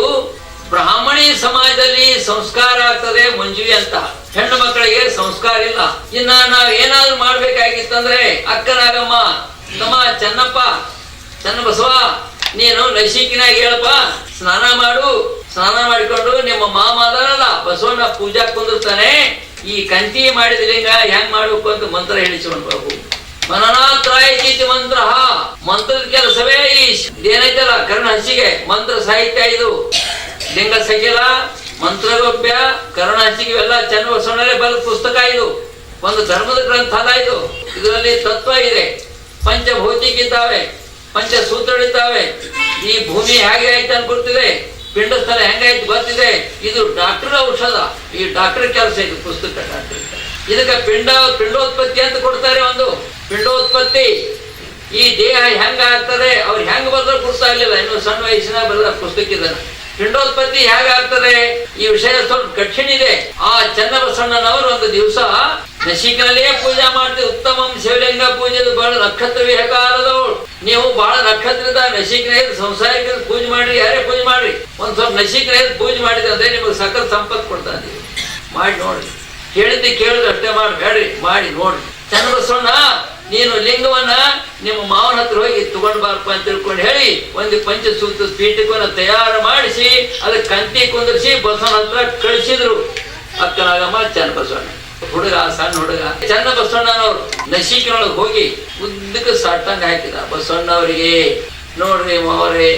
ಬ್ರಾಹ್ಮಣಿ ಸಮಾಜದಲ್ಲಿ ಸಂಸ್ಕಾರ ಆಗ್ತದೆ ಮಂಜುವಿ ಅಂತ. ಹೆಣ್ಣು ಮಕ್ಕಳಿಗೆ ಸಂಸ್ಕಾರ ಇಲ್ಲ. ಇನ್ನ ನಾವ್ ಏನಾದ್ರೂ ಮಾಡ್ಬೇಕಾಗಿತ್ತಂದ್ರೆ ಅಕ್ಕನಾಗಮ್ಮ, ತಮ್ಮ ಚನ್ನಪ್ಪ ಚನ್ನ ಬಸವ ನೀನು ನೈಸಿಕಿನಾಗ ಹೇಳಪ್ಪ. ಸ್ನಾನ ಮಾಡು. ಸ್ನಾನ ಮಾಡಿಕೊಂಡು ನಿಮ್ಮ ಮಾಮ ಬಸವಣ್ಣ ಪೂಜಾ ಕುಂದಿರ್ತಾನೆ. ಈ ಕಂತಿ ಮಾಡಿದ ಲಿಂಗ ಹೆಂಗ್ ಮಾಡಬೇಕು ಅಂತ ಮಂತ್ರ ಹೇಳಿಸ್ಕೊಂಡು ಬಾಬು ಮನನಾತ್ರಾಯಚೀತಿ ಮಂತ್ರ ಮಂತ್ರದ ಕೆಲಸವೇ ಈ ಏನೈತಲ್ಲ ಕರ್ಣ ಹಸಿಗೆ, ಮಂತ್ರ ಸಾಹಿತ್ಯ ಇದು. ಲಿಂಗ ಸಗಿಲ ಮಂತ್ರಗೋಪ್ಯ ಕರ್ಣ ಹಸಿಗೆ ಇವೆಲ್ಲ ಚೆನ್ನ ಬರೆದ ಪುಸ್ತಕ ಇದು. ಒಂದು ಧರ್ಮದ ಗ್ರಂಥ ಅಲ್ಲ ಇದು. ಇದರಲ್ಲಿ ತತ್ವ ಇದೆ. ಪಂಚಭೌತಿಕ ಇದ್ದಾವೆ ಪಂಚಸೂತ್ರಗಳಿದ್ದಾವೆ. ಈ ಭೂಮಿ ಹೇಗೆ ಆಯ್ತು ಅಂತ ಗೊತ್ತಿದೆ. ಪಿಂಡ ಸ್ಥಳ ಹೆಂಗಾಯ್ತು ಗೊತ್ತಿದೆ. ಇದು ಡಾಕ್ಟರ್ ಔಷಧ. ಈ ಡಾಕ್ಟರ್ ಕೆಲಸ ಇದು ಪುಸ್ತಕ ಡಾಕ್ಟರ್. ಇದಕ್ಕೆ ಪಿಂಡ, ಪಿಂಡೋತ್ಪತ್ತಿ ಅಂತ ಕೊಡ್ತಾರೆ ಒಂದು. ಪಿಂಡೋತ್ಪತ್ತಿ. ಈ ದೇಹ ಹೆಂಗ ಆಗ್ತದೆ ಅವ್ರು ಹೆಂಗ್ ಬರ್ದ್ರೆ ಕೊಡ್ತಾ ಇರ್ಲಿಲ್ಲ. ಇನ್ನು ಸಣ್ಣ ವಯಸ್ಸಿನ ಬರೆದ ಪುಸ್ತಕ ಇದನ್ನ. ಪಿಂಡೋತ್ಪತ್ತಿ ಹೇಗಾಗ್ತದೆ ಈ ವಿಷಯ ಸ್ವಲ್ಪ ಕಠಿಣ ಇದೆ. ಆ ಚನ್ನಬಸವಣ್ಣನವರು ಒಂದು ದಿವಸ ನಶಿಕನಲ್ಲಿಯೇ ಪೂಜೆ ಮಾಡ್ತೀವಿ ಉತ್ತಮ ಶಿವಲಿಂಗ ಪೂಜೆ ಬಹಳ ನಕ್ಷತ್ರ ವಿಹಕಾಲದವಳು ನೀವು ಬಹಳ ನಕ್ಷತ್ರದ ನಶಿಕನ ಸಂಸಾರಿಕ ಪೂಜೆ ಮಾಡ್ರಿ, ಯಾರೇ ಪೂಜೆ ಮಾಡ್ರಿ. ಒಂದ್ ಸ್ವಲ್ಪ ನಶಿಕನ ಪೂಜೆ ಮಾಡಿದ್ರೆ ಅದೇ ನಿಮಗೆ ಸಕಲ ಸಂಪತ್ತು ಕೊಡ್ತಾ ಇದೀವಿ ಮಾಡಿ ನೋಡ್ರಿ. ಕೇಳಿದ್ದೆ ಕೇಳಿದ್ರೆ ಅಷ್ಟೇ ಮಾಡಿ, ಬೇಡ್ರಿ. ಮಾಡಿ ನೋಡ್ರಿ. ಚನ್ನಬಸವಣ್ಣ ನೀನು ಲಿಂಗವನ್ನ ನಿಮ್ಮ ಮಾವನ ಹತ್ರ ಹೋಗಿ ತಗೊಂಡ್ಬಾರಪ್ಪ ಅಂತ ತಿಳ್ಕೊಂಡು ಹೇಳಿ ಒಂದು ಪಂಚಸೂತ್ರ ಪೀಠಕವನ್ನ ತಯಾರು ಮಾಡಿಸಿ ಅದಕ್ಕೆ ಕಂತಿ ಕುಂದಿರಿಸಿ ಬಸವನ ಹತ್ರ ಕಳಿಸಿದ್ರು. ಅಕ್ಕನಾಗಮ್ಮ ಚನ್ನಬಸವಣ್ಣ ಹುಡುಗ, ಸಣ್ಣ ಹುಡುಗ. ಚನ್ನ ಬಸವಣ್ಣನವರು ಹೋಗಿ ಉದ್ದಕ್ಕೆ ಸಟ್ಟಂಗ ಹಾಕಿದ. ಬಸವಣ್ಣವರಿಗೆ, ನೋಡ್ರಿ ಮಾವರೇ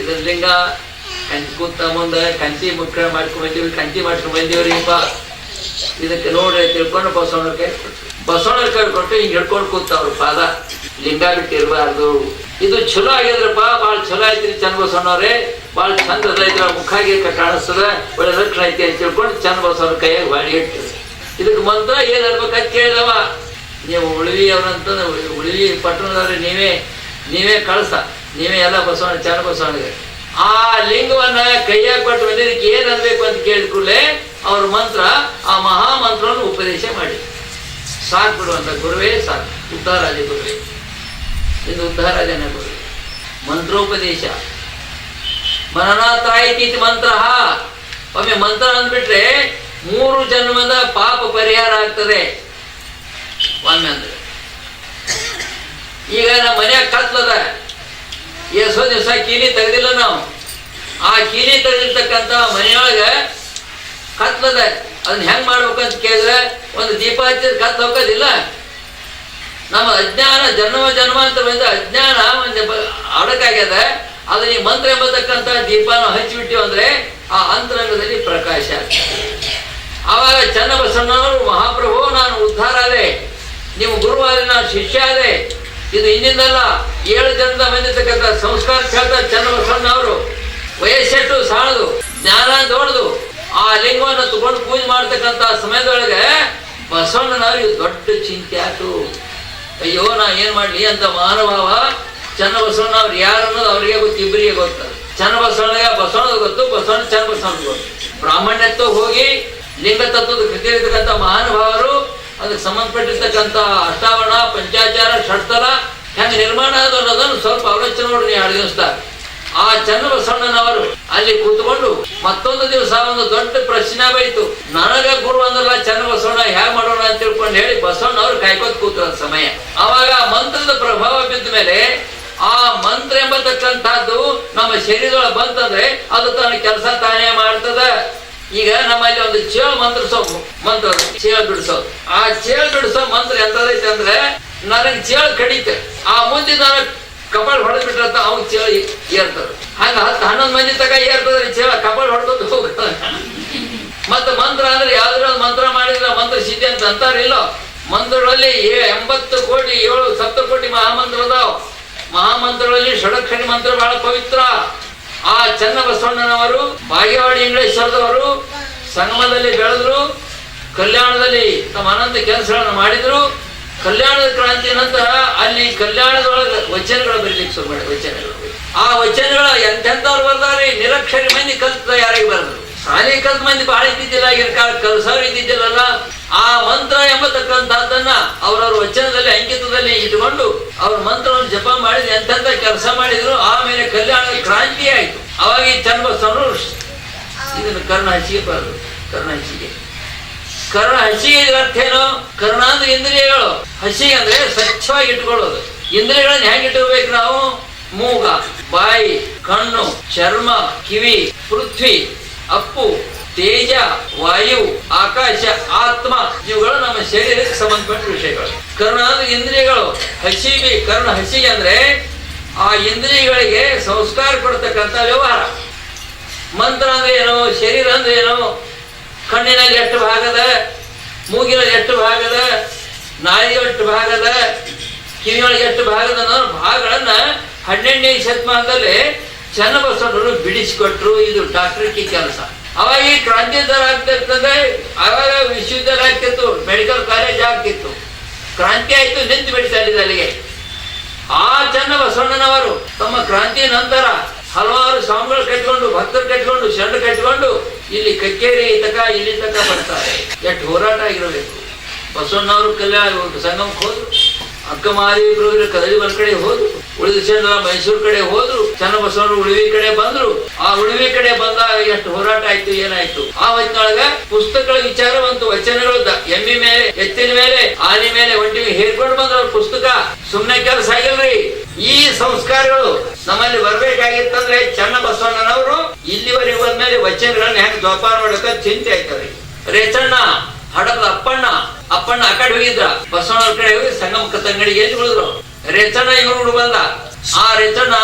ಇದ್ರ ಲಿಂಗ. ಕಂಚಿ ಕೂತ ಮುಂದೆ ಕಂಚಿ ಮುಕ್ಕಳ ಮಾಡ್ಕೊಂಡ್ ಬಂದೀವಿ ಕಂಚಿ ಮಾಡ್ಕೊಂಡ್ ಬಂದೀವ್ರಿ ಇದಕ್ಕೆ ನೋಡ್ರಿ ತಿಳ್ಕೊಂಡು ಬಸವಣ್ಣ ಕೈ. ಬಸವಣ್ಣ ಕೈ ಕೊಟ್ಟು ಹಿಂಗೆ ಹಿಡ್ಕೊಂಡು ಕೂತ ಅವ್ರ ಪಾದ ಲಿಂಗ ಇರಬಾರ್ದು. ಇದು ಚಲೋ ಆಗಿದ್ರಪ್ಪ, ಭಾಳ ಚಲೋ ಐತ್ರಿ ಚಂದ ಬಸವಣ್ಣವ್ರೆ. ಭಾಳ ಚಂದ ಅದೈತ್ರ ಮುಖ ಆಗಿ ಕಾಣಿಸ್ತದ. ಒಳ್ಳೆ ರಕ್ಷಣೆ ಐತಿ ಅಂತ ತಿಳ್ಕೊಂಡು ಚಂದ ಬಸವನ ಕೈಯಾಗ ಬಾಡಿ ಇಟ್ಟು ಇದಕ್ಕೆ ಮಂತ್ರ ಏನ್ ಅನ್ಬೇಕಂತ ಕೇಳಿದವ. ನೀವು ಉಳಿವಿ ಅವ್ರಂತ ಉಳಿವಿ ಪಟ್ಟಣದವ್ರೆ ನೀವೇ ನೀವೇ ಕಳ್ಸ. ನೀವೇ ಎಲ್ಲ ಬಸವಣ್ಣ, ಚಂದ ಬಸವಣ್ಣಗೆ. ಆ ಲಿಂಗವನ್ನ ಕೈಯಾಗ ಕೊಟ್ಟು ಬಂದಿದ್ದಕ್ಕೆ ಏನು ಅನ್ಬೇಕು ಅಂತ ಕೇಳಿದ ಕೂಡಲೇ ಅವ್ರ ಮಂತ್ರ, ಆ ಮಹಾ ಮಂತ್ರವನ್ನು ಉಪದೇಶ ಮಾಡಿ. ಸಾಕು ಬಿಡುವಂಥ ಗುರುವೇ ಸಾಕು ಉದ್ಧಾರಾಜ ಗುರುವೇ. ಇದು ಉದ್ಧಾರಾಜನ ಗುರುವೆ. ಮಂತ್ರೋಪದೇಶ. ಮನನಾತಾಯಿತಿ ಮಂತ್ರ. ಒಮ್ಮೆ ಮಂತ್ರ ಅಂದ್ಬಿಟ್ರೆ ಮೂರು ಜನ್ಮದ ಪಾಪ ಪರಿಹಾರ ಆಗ್ತದೆ. ಒಮ್ಮೆ ಅಂದ್ರೆ. ಈಗ ನಮ್ಮ ಮನೆಯಾಗ ಕತ್ಲದ ಎಷ್ಟೋ ದಿವಸ ಕೀಲಿ ತೆಗೆದಿಲ್ಲ ನಾವು. ಆ ಕೀಲಿ ತೆಗೆದಿರ್ತಕ್ಕಂಥ ಮನೆಯೊಳಗ ಕತ್ಲದ ಅದನ್ನ ಹೆಂಗ್ ಮಾಡ್ಬೇಕಂತ ಕೇಳಿದ್ರೆ ಒಂದು ದೀಪ ಹಚ್ಚಿದ್ರೆ ಕತ್ಲ ಹೋಗೋದಿಲ್ಲ. ನಮ್ಮ ಅಜ್ಞಾನ ಜನ್ಮ ಜನ್ಮಾಂತರದಿಂದ ಅಜ್ಞಾನ ಒಂದು ಅಡಕಾಗ್ಯದ. ಅದನ್ನ ಈ ಮಂತ್ರ ಎಂಬತಕ್ಕಂತ ದೀಪನ ಹಚ್ಚಿಬಿಟ್ಟಿವಿ ಅಂದ್ರೆ ಆ ಅಂತರಂಗದಲ್ಲಿ ಪ್ರಕಾಶ ಆವಾಗ ಚನ್ನಬಸಣ್ಣನವರು ಮಹಾಪ್ರಭು, ನಾನು ಉದ್ಧಾರ ಆದೆ. ನಿಮ್ಮ ಗುರುವಾರ ನಾನು ಶಿಷ್ಯ ಆದೆ. ಇದು ಇನ್ನಿಂದಲ್ಲ, ಏಳು ಜನದ ಬಂದಿರ್ತಕ್ಕಂಥ ಸಂಸ್ಕಾರ ಚನ್ನಬಸಣ್ಣ ವಯಸ್ಸೆಟ್ಟು ಸಾಣದು, ಜ್ಞಾನ ದೊಡ್ಡದು ಆ ಲಿಂಗವನ್ನು ತಗೊಂಡು ಪೂಜೆ ಮಾಡ್ತಕ್ಕಂಥ ಸಮಯದೊಳಗೆ ಬಸವಣ್ಣನವ್ರಿಗೆ ದೊಡ್ಡ ಚಿಂತೆ ಆಯ್ತು. ಅಯ್ಯೋ, ನಾ ಏನ್ ಮಾಡ್ಲಿ ಅಂತ ಮಹಾನುಭಾವ ಚನ್ನಬಸವಣ್ಣ ಅವ್ರು ಯಾರು ಅನ್ನೋದು ಅವ್ರಿಗೆ ಗೊತ್ತು, ಇಬ್ಬರಿಗೆ ಗೊತ್ತು. ಚನ್ನಬಸವಣ್ಣಗೆ ಬಸವಣ್ಣ ಗೊತ್ತು, ಬಸವಣ್ಣ ಚನ್ನಬಸವಣ್ಣ ಗೊತ್ತು. ಬ್ರಾಹ್ಮಣ್ಯತ್ವ ಹೋಗಿ ಲಿಂಗ ತತ್ವದ ಕೃತಿ ಇರ್ತಕ್ಕಂಥ ಮಹಾನುಭಾವರು, ಅದಕ್ಕೆ ಸಂಬಂಧಪಟ್ಟಿರ್ತಕ್ಕಂಥ ಅಷ್ಟಾವರಣ, ಪಂಚಾಚಾರ ಷಡ್ತರ ಹೆಂಗೆ ನಿರ್ಮಾಣ ಆದ ಅನ್ನೋದನ್ನು ಸ್ವಲ್ಪ ಆಲೋಚನೆ ನೋಡ್ರಿ ಎರಡು ದಿವಸದಾಗ ಆ ಚನ್ನಬಸವಣ್ಣನವರು ಅಲ್ಲಿ ಕೂತ್ಕೊಂಡು ಮತ್ತೊಂದು ದಿವಸ ಒಂದು ದೊಡ್ಡ ಪ್ರಶ್ನೆ ಬೈತು. ನನಗೆ ಗುರು ಅಂದ್ರಲ್ಲ ಚಂದ್ರಬಸವಣ್ಣ ಹೇಗೆ ಮಾಡೋಣ ಅಂತ ತಿಳ್ಕೊಂಡು ಹೇಳಿ ಬಸವಣ್ಣವ್ರು ಕಾಯ್ಕೋತ್ ಕೂತ ಸಮಯ. ಅವಾಗ ಮಂತ್ರದ ಪ್ರಭಾವ ಬಿದ್ದ ಮೇಲೆ ಆ ಮಂತ್ರ ಎಂಬತಕ್ಕಂಥದ್ದು ನಮ್ಮ ಶರೀರದೊಳಗೆ ಬಂತಂದ್ರೆ ಅದು ತನ್ನ ಕೆಲಸ ತಾನೇ ಮಾಡ್ತದ. ಈಗ ನಮ್ಮಲ್ಲಿ ಒಂದು ಚೇಳು ಸೋಪು ಮಂತ್ರ ಚೇಳು ಬಿಡಿಸೋದು ಆ ಚೇಳು ಬಿಡಿಸೋ ಮಂತ್ರ ಎಂತದೈತೆ ಅಂದ್ರೆ, ನನಗೆ ಚೇಳು ಕಡಿತೆ. ಆ ಮುಂದೆ ನಾನು ಕಪಾಳ ಹೊಡೆದ್ ಬಿಟ್ರಂತ ಅವ್ನು ಚೇಳ ಏರ್ತದ. ಹಂಗ ಹತ್ತು ಹನ್ನೊಂದು ಮಂದಿ ತಗ ಏರ್ತದ ಚೇಳ, ಕಪಾಳ ಹೊಡ್ಕೊಂಡು ಹೋಗ್ತದ ಮತ್ತೆ ಮಂತ್ರ ಅಂದ್ರೆ ಯಾವ್ದ್ರ ಮಂತ್ರ ಮಾಡಿದ್ರ ಮಂತ್ರ ಸಿದ್ಧಿ ಅಂತ ಅಂತಾರಿಲ್ಲೋ? ಮಂತ್ರಗಳಲ್ಲಿ ಎಂಬತ್ತು ಕೋಟಿ, ಏಳು ಸಪ್ತ ಕೋಟಿ ಮಹಾಮಂತ್ರ ಅದಾವ. ಮಹಾಮಂತ್ರಗಳಲ್ಲಿ ಷಡಕ್ಷರಿ ಮಂತ್ರ ಬಹಳ ಪವಿತ್ರ. ಆ ಚನ್ನಬಸವಣ್ಣನವರು, ಬಾಗೇವಾಡಿ ಇಂಗ್ಲೇಶ್ವರದವರು ಸಂಗಮದಲ್ಲಿ ಬೆಳೆದ್ರು, ಕಲ್ಯಾಣದಲ್ಲಿ ತಮ್ಮ ಅನಂತ ಕೆಲಸಗಳನ್ನು ಮಾಡಿದ್ರು. ಕಲ್ಯಾಣದ ಕ್ರಾಂತಿ ನಂತರ ಅಲ್ಲಿ ಕಲ್ಯಾಣದೊಳಗೆ ವಚನಗಳು ಬರಲಿಕ್ಕೆ ಶುರು ಮಾಡಿ, ವಚನಗಳು. ಆ ವಚನಗಳ ಎಂತೆಂಥವ್ರು ಬರ್ತಾರೆ? ನಿರಕ್ಷರಿ ಮಂದಿ ಕಲ್ತ ಯಾರಿಗೆ ಬರೆದ್ರು ಶಾಲೆ ಕಲ್ತ ಮಂದಿ ಬಹಳ ಇದ್ದಿದ್ದಿಲ್ಲ ಕಲ್ಸವ್ರು ಇದ್ದಿದ್ದಿಲ್ಲಲ್ಲ. ಆ ಮಂತ್ರ ಎಂಬತಕ್ಕಂಥದ್ದನ್ನ ಅವರವ್ರ ವಚನದಲ್ಲಿ ಅಂಕಿತದಲ್ಲಿ ಇಟ್ಕೊಂಡು ಅವ್ರ ಮಂತ್ರವನ್ನು ಜಪ ಮಾಡಿದ ಎಂತೆಂಥ ಕೆಲಸ ಮಾಡಿದ್ರು, ಆಮೇಲೆ ಕಲ್ಯಾಣದ ಕ್ರಾಂತಿ ಆಯ್ತು. ಅವಾಗ ಈ ಚನ್ನಬಸವನವರು ಇದನ್ನು ಕರ್ಣ ಹಂಚಿಗೆ ಬರೋದು, ಕರ್ಣ ಹಂಚಿಗೆ ಕರ್ಣ ಹಸಿ ಅರ್ಥ ಏನು? ಕರ್ಣ ಅಂದ್ರೆ ಇಂದ್ರಿಯಗಳು. ಹಸಿಗೆ ಅಂದ್ರೆ ಸ್ವಚ್ಛವಾಗಿ ಇಟ್ಕೊಳ್ಳೋದು. ಇಂದ್ರಿಯಗಳನ್ನ ಹೆಂಗ್ ಇಟ್ಕೋಬೇಕು ನಾವು? ಮೂಗ, ಬಾಯಿ, ಕಣ್ಣು, ಚರ್ಮ, ಕಿವಿ, ಪೃಥ್ವಿ, ಅಪ್ಪು, ತೇಜ, ವಾಯು, ಆಕಾಶ, ಆತ್ಮ ಇವುಗಳು ನಮ್ಮ ಶರೀರಕ್ಕೆ ಸಂಬಂಧಪಟ್ಟ ವಿಷಯಗಳು. ಕರ್ಣ ಅಂದ್ರೆ ಇಂದ್ರಿಯಗಳು. ಹಸಿಗೆ ಕರ್ಣ ಹಸಿಗೆ ಅಂದ್ರೆ ಆ ಇಂದ್ರಿಯಗಳಿಗೆ ಸಂಸ್ಕಾರ ಕೊಡ್ತಕ್ಕಂಥ ವ್ಯವಹಾರ. ಮಂತ್ರ ಅಂದ್ರೆ ಏನು? ಶರೀರ ಅಂದ್ರೆ ಏನು? ಕಣ್ಣಿನಲ್ಲಿ ಎಷ್ಟು ಭಾಗದ, ಮೂಗಿನಲ್ಲಿ ಎಷ್ಟು ಭಾಗದ ನಾಯಿ ಎಷ್ಟು ಭಾಗದ, ಕಿವಿಯೊಳಗೆ ಎಷ್ಟು ಭಾಗದ ಅನ್ನೋ ಭಾಗಗಳನ್ನ ಹನ್ನೆರಡನೇ ಶತಮಾನದಲ್ಲಿ ಚನ್ನಬಸವಣ್ಣರು ಬಿಡಿಸಿಕೊಟ್ರು. ಇದು ಡಾಕ್ಟರ್ಕಿ ಕೆಲಸ ಅವಾಗ ಈ ಕ್ರಾಂತಿ ದರ ಆಗ್ತಿರ್ತದೆ ಅವಾಗ ವಿಶ್ವವಿದ್ಯಾಲಯ ಆಗ್ತಿತ್ತು ಮೆಡಿಕಲ್ ಕಾಲೇಜ್ ಆಗ್ತಿತ್ತು ಕ್ರಾಂತಿ ಆಯ್ತು, ನಿಂತು ಬಿಡ್ತಾ ಇದ್ದಾರೆ ಅಲ್ಲಿಗೆ. ಆ ಚನ್ನಬಸವಣ್ಣನವರು ತಮ್ಮ ಕ್ರಾಂತಿಯ ನಂತರ ಹಲವಾರು ಸ್ವಾಮಿಗಳು ಕಟ್ಕೊಂಡು ಭಕ್ತರು ಕಟ್ಕೊಂಡು ಶರಣ ಕಟ್ಕೊಂಡು ಇಲ್ಲಿ ಕಕ್ಕೇರಿ ತಕ, ಇಲ್ಲಿ ತಕ ಬರ್ತಾರೆ. ಎಷ್ಟು ಹೋರಾಟ ಆಗಿರಬೇಕು. ಬಸವಣ್ಣವರು ಕಲ್ಯಾಣ ಸಂಗಮಕ್ಕೆ ಹೋದ್ರು. ಅಕ್ಕ ಮಹಾದೇವಿಗಳು ಕದಳಿ ಒಂದ್ ಕಡೆ ಹೋದ್ರು. ಉಳಿದ ಚಂದ್ರ ಮೈಸೂರು ಕಡೆ ಹೋದ್ರು. ಚನ್ನಬಸವಣ್ಣ ಉಳಿವಿ ಕಡೆ ಬಂದ್ರು. ಆ ಉಳಿವಿ ಕಡೆ ಬಂದಾಗ ಎಷ್ಟು ಹೋರಾಟ ಆಯ್ತು, ಏನಾಯ್ತು? ಆ ಹೊತ್ತಿನೊಳಗ ಪುಸ್ತಕಗಳ ವಿಚಾರ ಬಂತು ವಚನಗಳು ಎಮ್ಮಿ ಮೇಲೆ, ಎತ್ತಿನ ಮೇಲೆ, ಆನೆ ಮೇಲೆ ಒಂಟಿಗೆ ಹೇರ್ಕೊಂಡು ಬಂದ್ರ ಪುಸ್ತಕ. ಸುಮ್ನೆ ಕೆಲಸ ಆಗಿಲ್ರಿ. ಈ ಸಂಸ್ಕಾರಗಳು ನಮ್ಮಲ್ಲಿ ಬರ್ಬೇಕಾಗಿತ್ತಂದ್ರೆ ಚನ್ನಬಸವಣ್ಣನವರು ಇಲ್ಲಿವರೆಗೆ ಬಂದ್ಮೇಲೆ ವಚನಗಳನ್ನ ಹೆಂಗ್ ಜೋಪಾನ ಮಾಡಕ ಚಿಂತೆ ಆಯ್ತದೆ. ರೇಚಣ್ಣ ಹಡದ ಅಪ್ಪಣ್ಣ ಅಪ್ಪಣ್ಣ ಆ ಕಡೆ ಹೋಗಿದ್ರ. ಬಸವಣ್ಣವ್ರ ಕಡೆ ಹೋಗಿ ಸಂಗಮ ತಂಗಡಿ ಎಲ್ಲಿ ಉಳಿದ್ರು? ರೇಚಣ್ಣ ಇವ್ರು ಬಂದ. ಆ ರೇಚಣ್ಣ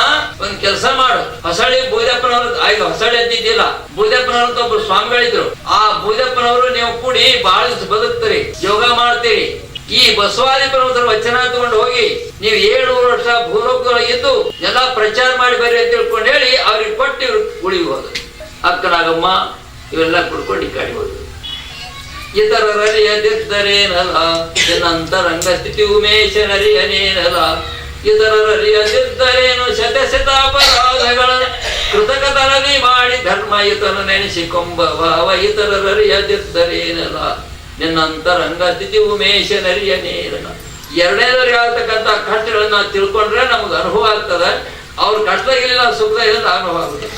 ಒಂದ್ ಕೆಲಸ ಮಾಡು. ಹೊಸಳಿ ಬೂದಪ್ಪನವ್ರ ಆಯ್ತು ಹೊಸಳಿ ಅಂತಿದ್ದಿಲ್ಲ. ಬೂದಪ್ಪನವ್ರ ಒಬ್ರು ಸ್ವಾಮಿಗಳಿದ್ರು. ಆ ಬೂದಪ್ಪನವರು ನೀವು ಕೂಡಿ ಬಾಳ ಬದುಕ್ತೀರಿ, ಯೋಗ ಮಾಡ್ತೀರಿ ಈ ಬಸವಾದಿ ಪರ್ವತರ ವಚನ ತಗೊಂಡು ಹೋಗಿ ನೀವು ಏಳು ವರ್ಷ ಭೂಲೋಕದಲ್ಲಿ ಇದ್ದು ಎಲ್ಲ ಪ್ರಚಾರ ಮಾಡಿ ಬರ್ರಿ ಅಂತ ತಿಳ್ಕೊಂಡು ಹೇಳಿ ಅವ್ರಿಗೆ ಕೊಟ್ಟು ಇವ್ರು ಹೋದ್ರು ಅಕ್ಕನಾಗಮ್ಮ, ಇವೆಲ್ಲ ಕುಡ್ಕೊಂಡು ಈ ಕಡೆ ಹೋದ್ರು ಇತರರರಿಯದಿದ್ದರೇನಲ್ಲ ಜನಂತರಂಗ ಸ್ಥಿತಿ ಉಮೇಶನರಿಯನೇನಲ್ಲ ಇತರರರಿಯದಿದ್ದರೇನು ಶತ ಶತಾಪರಾಧಗಳ ಕೃತಕತನದಿ ಮಾಡಿ ಧರ್ಮ ಇತರ ನೆನೆಸಿಕೊಂಬ ಭಾವ ಇತರರರಿಯದಿದ್ದರೇನಲ್ಲ ನಿನ್ನಂತರಂಗ ಸ್ಥಿತಿ ಉಮೇಶನರಿಯನೇನಲ್ಲ ಎರಡನೇದವ್ರು ಹೇಳ್ತಕ್ಕಂಥ ಕಷ್ಟಗಳನ್ನ ತಿಳ್ಕೊಂಡ್ರೆ ನಮ್ಗೆ ಅನುಭವ ಆಗ್ತದೆ. ಅವ್ರ ಕಷ್ಟದಾಗಿಲ್ಲ, ಸುಖದಾಗಿಲ್ಲ ಅನುಭವ ಆಗುತ್ತೆ.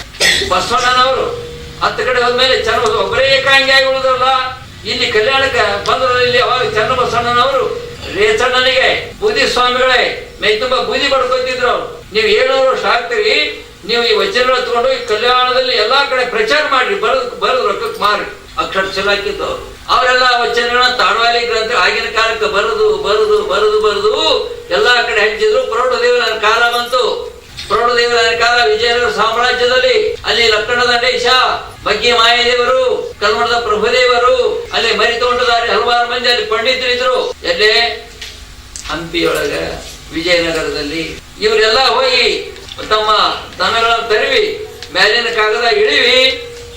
ಬಸವಣ್ಣನವರು ಹತ್ತು ಕಡೆ ಹೋದ್ಮೇಲೆ ಚರ್ಮ ಒಬ್ಬರೇ ಏಕಾಂಗಿ ಆಗಿ ಉಳಿದ್ರಲ್ಲ ಇಲ್ಲಿ ಕಲ್ಯಾಣಕ್ಕೆ ಬಂದ ಇಲ್ಲಿ ಅವಾಗ ಚನ್ನಬಸವಣ್ಣನವರು, ರೇಚಣ್ಣನಿಗೆ ಬೂದಿ ಸ್ವಾಮಿಗಳೇ, ಮೈ ತುಂಬಾ ಬೂದಿ ಬಡ್ಕೊತಿದ್ರು ಅವ್ರು. ನೀವು ಏಳ್ನೂರು ವರ್ಷ ಆಗ್ತೀರಿ, ನೀವು ಈ ವಚನಗಳು ತಗೊಂಡು ಈ ಕಲ್ಯಾಣದಲ್ಲಿ ಎಲ್ಲಾ ಕಡೆ ಪ್ರಚಾರ ಮಾಡ್ರಿ, ಬರೆದು ಬರೆದು ರೊಕ್ಕಕ್ಕೆ ಮಾರಿ ಅಕ್ಷರ ಚಲಾಕಿದ್ದವ್ರು ಅವರೆಲ್ಲ ವಚನಗಳನ್ನ ತಾಡ್ವಾಲಿ ಗ್ರಂಥ ಆಗಿನ ಕಾಲಕ್ಕೆ ಬರೆದು ಬರೆದು ಬರೆದು ಬರೆದು ಎಲ್ಲಾ ಕಡೆ ಹಂಚಿದ್ರು. ಪ್ರೌಢದೇವರ ಕಾಲ ಬಂತು. ಪ್ರೌಢದೇವರ ಕಾಲ ವಿಜಯನಗರ ಸಾಮ್ರಾಜ್ಯದಲ್ಲಿ, ಅಲ್ಲಿ ಲಕ್ಕಣ ದಂಡೇಶ, ಬಗ್ಗೆ ಮಾಯದೇವರು, ಕಲ್ಮಠದ ಪ್ರಭುದೇವರು, ಅಲ್ಲಿ ಮರಿತೋಂಡದಾರಿ ಹಲವಾರು ಮಂದಿ ಅಲ್ಲಿ ಪಂಡಿತರಿದ್ರು ಎಲ್ಲೇ? ಹಂಪಿಯೊಳಗ, ವಿಜಯನಗರದಲ್ಲಿ. ಇವರೆಲ್ಲ ಹೋಗಿ ತಮ್ಮ ದನಗಳನ್ನು ತರಿವಿ ಮ್ಯಾಲಿನ ಕಾಗದ ಇಳಿವಿ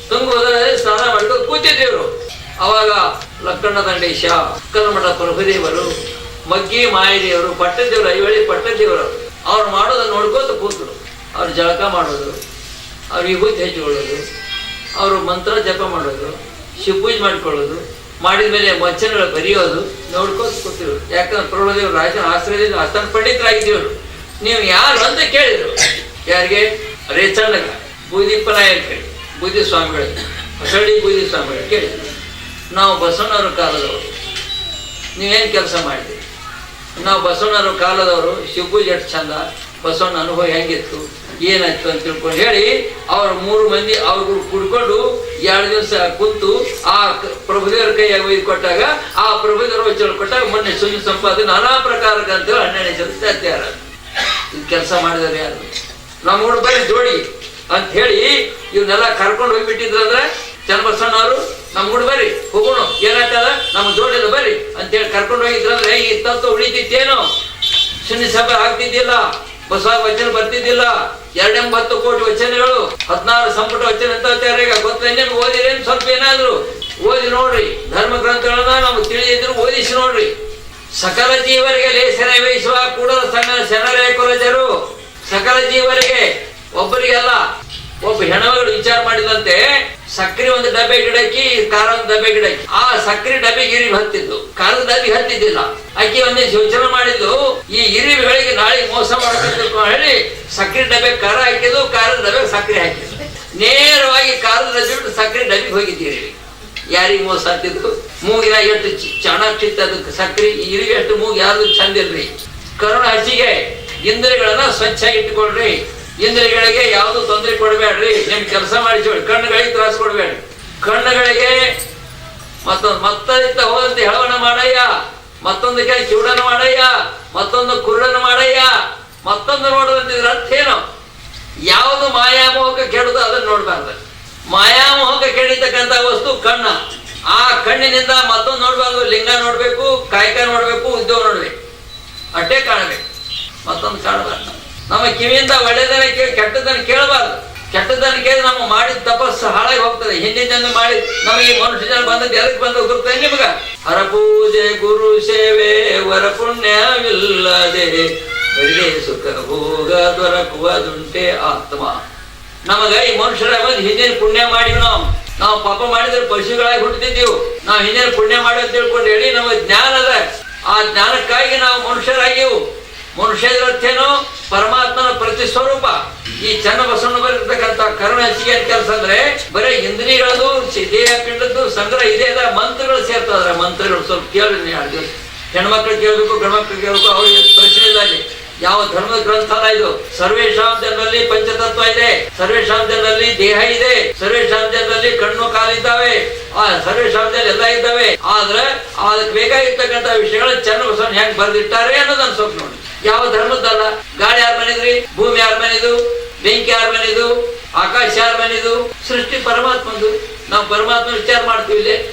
ತುಂಗಭದ್ರಲ್ಲಿ ಸ್ನಾನ ಮಾಡ್ಕೊಂಡು ಕೂತಿದ್ರು ಅವಾಗ ಲಕ್ಕಣ್ಣ ದಂಡೇಶ ಕಲ್ಮಠ ಪ್ರಭುದೇವರು ಮಗ್ಗಿ ಮಾಯದೇವರು ಪಟ್ಟದೇವರು ಐವಳಿ ಪಟ್ಟದೇವರು ಅವ್ರು ಮಾಡೋದನ್ನ ನೋಡ್ಕೋತ ಕೂತರು. ಅವ್ರು ಜಳಕ ಮಾಡೋದು ಅವ್ರು ವಿಭೂತಿ ಹೆಚ್ಚಿಕೊಳ್ಳೋದು, ಅವರು ಮಂತ್ರ ಜಪ ಮಾಡೋದು ಶಿವಪೂಜೆ ಮಾಡ್ಕೊಳ್ಳೋದು, ಮಾಡಿದ ಮೇಲೆ ವಚನಗಳು ಬರೆಯೋದು, ನೋಡ್ಕೋತ ಕೂತಿರು ಯಾಕಂದ್ರೆ ಪ್ರಭುದೇವರು ರಾಜನ ಆಶ್ರಯದಿಂದ ಅಸ್ತನ ಪಂಡಿತರಾಗಿದ್ದೀವರು. ನೀವು ಯಾರು ಅಂತ ಕೇಳಿದ್ರು. ಯಾರಿಗೆ? ರೇಚಣ್ಣಗ ಬೂದಿಪ್ಪನಾಯರ್ ಕೇಳಿ ಬೂದಿ ಸ್ವಾಮಿಗಳಿಗೆ ಹೊಸಳ್ಳಿ ಬೂದಿ ಸ್ವಾಮಿಗಳು ಕೇಳಿದ್ರು. ನಾವು ಬಸವಣ್ಣವ್ರ ಕಾಲದವರು. ನೀವೇನು ಕೆಲಸ ಮಾಡಿದ್ರಿ? ನಾವು ಬಸವಣ್ಣವ್ರ ಕಾಲದವರು, ಶಿವಪೂಜೆ ಎಷ್ಟು ಚಂದ, ಬಸವಣ್ಣ ಅನುಭವ ಹೆಂಗಿತ್ತು, ಏನಾಯ್ತು ಅಂತ ತಿಳ್ಕೊಂಡು ಹೇಳಿ, ಅವ್ರ ಮೂರು ಮಂದಿ ಅವ್ರಿಗೂ ಕುಡ್ಕೊಂಡು ಎರಡು ದಿವಸ ಕುಂತು ಆ ಪ್ರಭುದೇವರ ಕೈಯಾಗಿ ಒಯ್ದು ಕೊಟ್ಟಾಗ, ಆ ಪ್ರಭುದೇವರ ವಚನ ಕೊಟ್ಟಾಗ ಮೊನ್ನೆ ಶೂನ್ಯ ಸಂಪಾದನೆ ನಾನಾ ಪ್ರಕಾರಕ್ಕೆ ಅಂತೇಳಿ ಹನ್ನೆರಡನೇ ಜನ ಅತ್ಯಾರ ಇದು ಕೆಲಸ ಮಾಡಿದಾರೆ ಯಾರು? ನಮ್ಮ ಬರೀ ಜೋಡಿ ಅಂತ ಹೇಳಿ ಇವನ್ನೆಲ್ಲ ಕರ್ಕೊಂಡು ಹೋಗ್ಬಿಟ್ಟಿದ್ರಂದ್ರೆ, ಚನ್ನಬಸವಣ್ಣವರು ನಮ್ ಹುಡ್ ಬರ್ರಿ, ಹೋಗೋಣ. ಏನಾಗ್ತದ? ನಮ್ಮ ಜೋಡಿಲ್ಲ ಬರ್ರಿ. ಅಂತೇಳಿ ಕರ್ಕೊಂಡು ಹೋಗಿದ್ರಂದ್ರೆ ಇತ್ತಂತ ಉಳಿತಿತ್ತೇನು? ಶನಿ ಸಭೆ ಆಗ್ತಿದ್ದಿಲ್ಲ ಹೊಸ ವಚನ ಬರ್ತಿದ್ದಿಲ್ಲ. ಎರಡೆಂಬತ್ತು ಕೋಟಿ ವಚನಗಳು, ಹದಿನಾರು ಸಂಪುಟ ವಚನ ಅಂತ ಈಗ ಗೊತ್ತ ಓದಿರೇನ್ ಸ್ವಲ್ಪ ಏನಾದ್ರು. ಓದಿ ನೋಡ್ರಿ. ಧರ್ಮ ಗ್ರಂಥಗಳನ್ನ ನಮ್ಗೆ ತಿಳಿದಿದ್ರು ಓದಿಸಿ ನೋಡ್ರಿ. ಸಕಲ ಜೀವರಿಗೆ ಲೇಸನೆ ವಹಿಸುವ ಕೂಡ ಸಣ್ಣ ಕುಲಜರು ಸಕಲ ಜೀವರಿಗೆ ಒಬ್ಬರಿಗೆಲ್ಲ, ಒಬ್ಬ ಹೆಣಗಳು ವಿಚಾರ ಮಾಡಿದಂತೆ ಸಕ್ರೆ ಒಂದು ಡಬ್ಬೆ ಗಿಡಕ್ಕಿ, ಖಾರ ಒಂದು ಡಬ್ಬೆ ಗಿಡಕ್ಕಿ. ಆ ಸಕ್ರೆ ಡಬ್ಬೆ ಇರಿ ಹತ್ತಿದ್ದು. ಖಾರದ ಡಬ್ಬಿ ಹತ್ತಿದ್ದಿಲ್ಲ. ಅಕ್ಕಿ ಒಂದೇ ಯೋಚನೆ ಮಾಡಿದ್ದು. ಈ ಇರಿವಿಗಳಿಗೆ ನಾಳೆ ಮೋಸ ಮಾಡಬೇಕು ಹೇಳಿ ಸಕ್ರೆ ಡಬ್ಬೆ ಖಾರ ಹಾಕಿದ್ದು, ಖಾರದ ಡಬ್ಬೆ ಸಕ್ರೆ ಹಾಕಿದ್ದು. ನೇರವಾಗಿ ಖಾರದ ಡಬ್ಬಿ ಬಿಟ್ಟು ಸಕ್ರೆ ಡಬ್ಬಿಗೆ ಹೋಗಿದ್ದೀರಿ. ಯಾರಿಗೆ ಮೋಸ ಆಗ್ತಿದ್ದು? ಮೂಗಿನ ಎಷ್ಟು ಚ- ಚಾಣಾಕ್ಷಿತ್ತು ಅದಕ್ಕೆ ಸಕ್ರಿ ಇರಿಗೆ ಎಷ್ಟು ಮೂಗು ಯಾರು ಚಂದಿರ್ರಿ ಕರುಣ ಹಸಿಗೆ ಇಂದ್ರಿಯಗಳನ್ನ ಸ್ವಚ್ಛ ಇಟ್ಟುಕೊಳ್ರಿ. ಇಂದ್ರಿಯಗಳಿಗೆ ಯಾವುದು ತೊಂದರೆ ಕೊಡಬೇಡ್ರಿ ನಿಮ್ ಕೆಲಸ ಮಾಡಿಸ್ಬೇಡಿ ಕಣ್ಣುಗಳಿಗೆ ತ್ರಾಸ ಕೊಡಬೇಡ್ರಿ. ಕಣ್ಣುಗಳಿಗೆ ಮತ್ತೊಂದು ಮತ್ತದಿತ್ತ ಹೋದಂತೆ ಹೆಳವಣ ಮಾಡಯ್ಯ ಮತ್ತೊಂದು ಕೈ ಕಿವುಡನ ಮಾಡಯ್ಯ, ಮತ್ತೊಂದು ಕುರುಡನ ಮಾಡಯ್ಯ, ಮತ್ತೊಂದು ನೋಡದಂತಿದ್ರ ಅರ್ಥ ಏನು? ಯಾವುದು ಮಾಯಾಮೋಹಕ ಕೆಡುದು ಅದನ್ನ ನೋಡಬಾರ್ದು. ಮಾಯಾಮೋಹಕ ಕೆಡಿತಕ್ಕಂತ ವಸ್ತು ಕಣ್ಣ. ಆ ಕಣ್ಣಿನಿಂದ ಮತ್ತೊಂದು ನೋಡಬಾರ್ದು. ಲಿಂಗ ನೋಡ್ಬೇಕು, ಕಾಯಕ ನೋಡ್ಬೇಕು ಉದ್ಯೋಗ ನೋಡ್ಬೇಕು. ಅಟ್ಟೆ ಕಾಣಬೇಕು. ಮತ್ತೊಂದು ಕಾಣಬಾರ್ದು. ನಮ್ಮ ಕಿವಿಯಿಂದ ಒಳ್ಳೆದನ್ನ ಕೇಳಿ ಕೆಟ್ಟದನ್ನ ಕೇಳಬಾರ್ದು. ಕೆಟ್ಟದನ್ನ ಕೇಳಿ ನಮ್ಮ ಮಾಡಿದ ತಪಸ್ಸು ಹಾಳಾಗಿ ಹೋಗ್ತದೆ. ಹಿಂದಿನ ಮಾಡಿ ನಮಗೆ ಮನುಷ್ಯ ಜನ ಬಂದ ಎದಕ್ಕೆ ಬಂದು ಗೊತ್ತೇ ನಿಮಗ? ಹರಪೂಜೆ ಗುರು ಸೇವೆ, ವರ ಪುಣ್ಯವಿಲ್ಲದೆ ಬರಿದೇ ಸುಖ ಭೋಗ ದೊರಕುವುದುಂಟೆ ಆತ್ಮ. ನಮಗ ಈ ಮನುಷ್ಯರ ಬಂದು ಹಿಂದಿನ ಪುಣ್ಯ ಮಾಡಿವಿ ನಾವು. ನಾವು ಪಾಪ ಮಾಡಿದ್ರೆ ಪಶುಗಳಾಗಿ ಹುಟ್ಟಿದ್ದೀವಿ ನಾವು ಹಿಂದಿನ ಪುಣ್ಯ ಮಾಡಿ ಅಂತ ತಿಳ್ಕೊಂಡು ಹೇಳಿ, ನಮಗೆ ಜ್ಞಾನ ಅದ. ಆ ಜ್ಞಾನಕ್ಕಾಗಿ ನಾವು ಮನುಷ್ಯರಾಗಿವು ಮನುಷ್ಯರ ಅರ್ಥೇನು ಪರಮಾತ್ಮನ ಪ್ರತಿ ಸ್ವರೂಪ. ಈ ಚನ್ನ ಬಸವಣ್ಣ ಬರೆದಿರ್ತಕ್ಕಂಥ ಕರುಣ ಹೆಚ್ಚಿಗೆ ಕೆಲಸ ಅಂದ್ರೆ ಬರೀ ಇಂದ್ರಿಯಗಳದು ದೇಹ ಪಿಂಡದ್ದು, ಸಂಗ್ರಹ ಇದೆ ಅದ ಮಂತ್ರಗಳು ಸೇರ್ತದ ಮಂತ್ರಗಳು ಸ್ವಲ್ಪ ಕೇಳಿ ನೀವು ಹೆಣ್ಮಕ್ಳು ಕೇಳಬೇಕು, ಗಂಡ್ಮಕ್ಳು ಕೇಳಬೇಕು, ಅವ್ರಿಗೆ ಪ್ರಶ್ನೆ ಇಲ್ಲ ಯಾವ ಧರ್ಮದ ಗ್ರಂಥ ಅಲ್ಲ ಇದು? ಸರ್ವೇಶಾಂ ಜನರಲ್ಲಿ ಪಂಚತತ್ವ ಇದೆ. ಸರ್ವೇಶಾಂ ಜನರಲ್ಲಿ ದೇಹ ಇದೆ. ಸರ್ವೇಶಾಂ ಜನರಲ್ಲಿ ಕಣ್ಣು ಕಾಲಿದ್ದಾವೆ ಆ ಸರ್ವೇಶಾಂ ಜನರಲ್ಲಿ ಎಲ್ಲ ಇದ್ದಾವೆ. ಆದ್ರೆ ಅದಕ್ಕೆ ಬೇಕಾಗಿರ್ತಕ್ಕಂಥ ವಿಷಯಗಳು ಚನ್ನ ಬಸವಣ್ಣ ಹೆಂಗ್ ಬರ್ದಿಟ್ಟಾರೆ ಅನ್ನೋದನ್ನ ಸ್ವಲ್ಪ ನೋಡಿ. ಯಾವ ಧರ್ಮದ್ದಲ್ಲ? ಗಾಳಿ ಯಾರ ಮನೆದ್ರಿ ಭೂಮಿ ಯಾರ ಮನೆದು ಬೆಂಕಿ ಯಾರ ಮನೆದು ಆಕಾಶ ಯಾರ ಮನೆದು ಸೃಷ್ಟಿ ಪರಮಾತ್ಮಂದು. ನಾವು ಪರಮಾತ್ಮ ವಿಚಾರ ಮಾಡ್ತೀವಿ ಇಲ್ಲಿ.